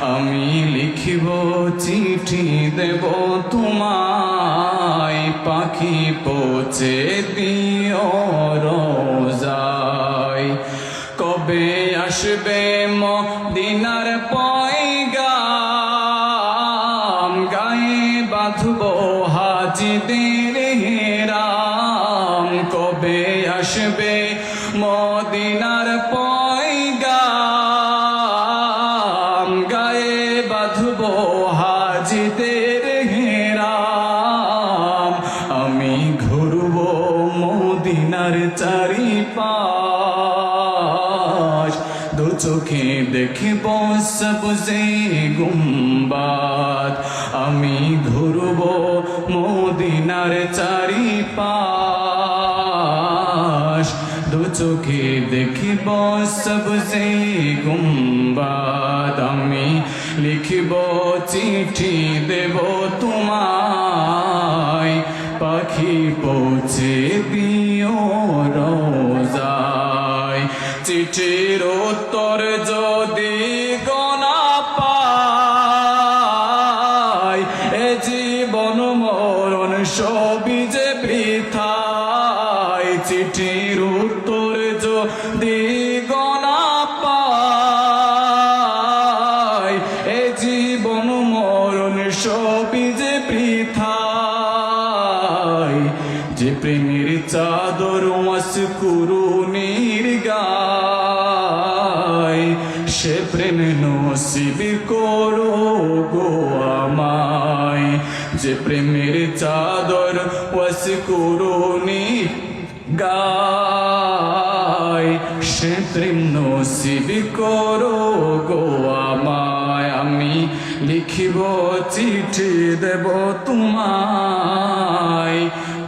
আমি লিখিব, চিঠি দেব, তোমায় পাখি পৌঁছে দিও রোজায়। কবে আসবে মদিনার পয়গাম? গায়ে বাঁধব হাজিদের হেরাম। কবে আসবে মদিনার পয়গাম? হাজিদের হেরাম আমি ঘুরব মদিনার চারিপাশ। দু চোখে দেখিব গুম্বাদ, আমি ঘুরব মদিনার চারিপাশ। দু চোখে দেখিব সবজে গুম্বাদ, আমি লিখিব চিঠি দেব তোমায়। পাখি পৌঁছে দিও রোজায়। চিঠির উত্তর যদি গনা পাই এ জীবন মরণ সবই যে বৃথায়। চিঠির উত্তর যে প্রেমের চাদর মাস কুরুনির গায় সে প্রেম নসিব করো গো আমায়। যে প্রেমের চাদর ওয়াস কুরুনি গায় সে প্রেম নসিব করো গো আমায়। আমি লিখিব চিঠি দেব তোমায়।